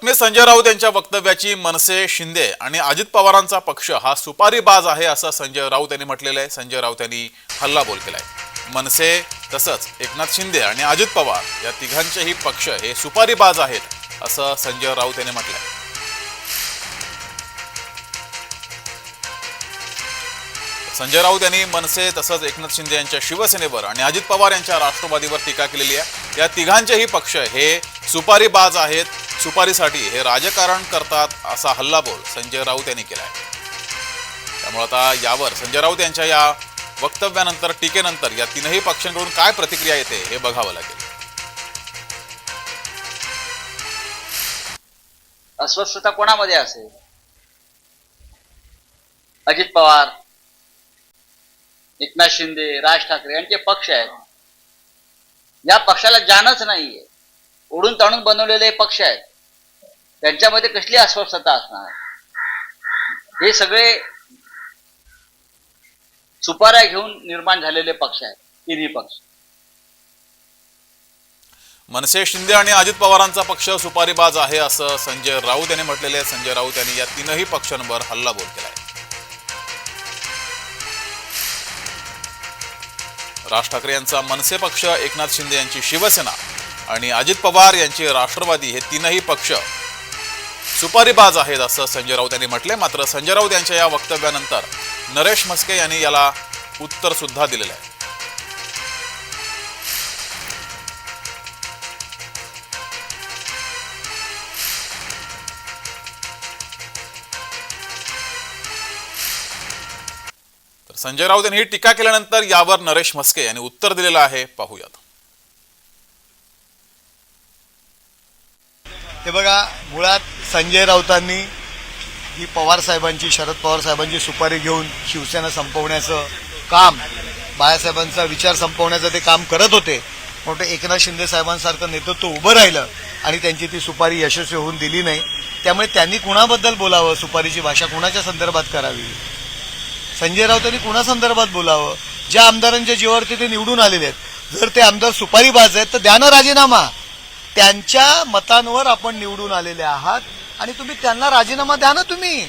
पत्नी संजय राऊत यांच्या वक्तव्याची मनसे शिंदे आणि अजित पवारांचा पक्ष हा सुपारी बाज आहे असं संजय राऊत यांनी म्हटलेलं आहे. संजय राऊत यांनी हल्लाबोल केलाय. मनसे तसंच एकनाथ शिंदे आणि अजित पवार या तिघांचेही पक्ष हे सुपारी बाज आहेत असं संजय राऊत यांनी म्हटलंय. संजय राऊत यांनी मनसे तसंच एकनाथ शिंदे यांच्या शिवसेनेवर आणि अजित पवार यांच्या राष्ट्रवादीवर टीका केलेली आहे. या तिघांचेही पक्ष हे सुपारी बाज आहेत. सुपारीसाठी हे राजकारण करतात असा हल्लाबोल संजय राऊत यांनी आहे त्यामुळे आता यावर संजय राऊत यांच्या या वक्तव्यानंतर टीकेनंतर या तीनही पक्षांकडून काय प्रतिक्रिया येते हे बघावं लागेल. अस्वस्थता कोणामध्ये असेल? अजित पवार एकनाथ शिंदे राज ठाकरे यांचे पक्ष आहेत. या पक्षाला जानच नाहीये. ओढून ताणून बनवलेले पक्ष आहेत. त्यांच्यामध्ये कसली अस्वस्थता असणार? हे सगळे सुपाऱ्या घेऊन निर्माण झालेले पक्ष आहेत तिन्ही पक्ष. मनसे शिंदे आणि अजित पवारांचा पक्ष सुपारीबाज आहे असं संजय राऊत यांनी म्हटलेले आहे. संजय राऊत यांनी या तीनही पक्षांवर हल्लाबोल आहे राज ठाकरे यांचा मनसे पक्ष एकनाथ शिंदे यांची शिवसेना आणि अजित पवार यांची राष्ट्रवादी हे तीनही पक्ष सुपारीबाज आहेत असं संजय राऊत यांनी म्हटले मात्र संजय राऊत यांच्या या वक्तव्यानंतर नरेश म्हस्के यांनी याला उत्तर सुद्धा दिलेलं आहे. संजय राऊत यांनी ही टीका केल्यानंतर यावर नरेश म्हस्के यांनी उत्तर दिलेलं आहे. पाहूयात. हे बघा मुळात संजय राऊतांनी ही पवार साहेबांची शरद पवार साहेबांची सुपारी घेऊन शिवसेना संपवण्याचं काम बाळासाहेबांचा विचार संपवण्याचं ते काम करत होते. मोठं एकनाथ शिंदे साहेबांसारखं नेतृत्व उभं राहिलं आणि त्यांची ती सुपारी यशस्वी होऊन दिली नाही. त्यामुळे त्यांनी कुणाबद्दल बोलावं? सुपारीची भाषा कुणाच्या संदर्भात करावी? संजय राऊतांनी कुणासंदर्भात बोलावं? ज्या आमदारांच्या जीवावरती ते निवडून आलेले आहेत. जर ते आमदार सुपारीबाज आहेत तर द्या ना राजीनामा. त्यांच्या मतांवर आपण निवडून आलेले आहात. आणि तुम्ही त्यांना राजीनामा द्या ना तुम्ही.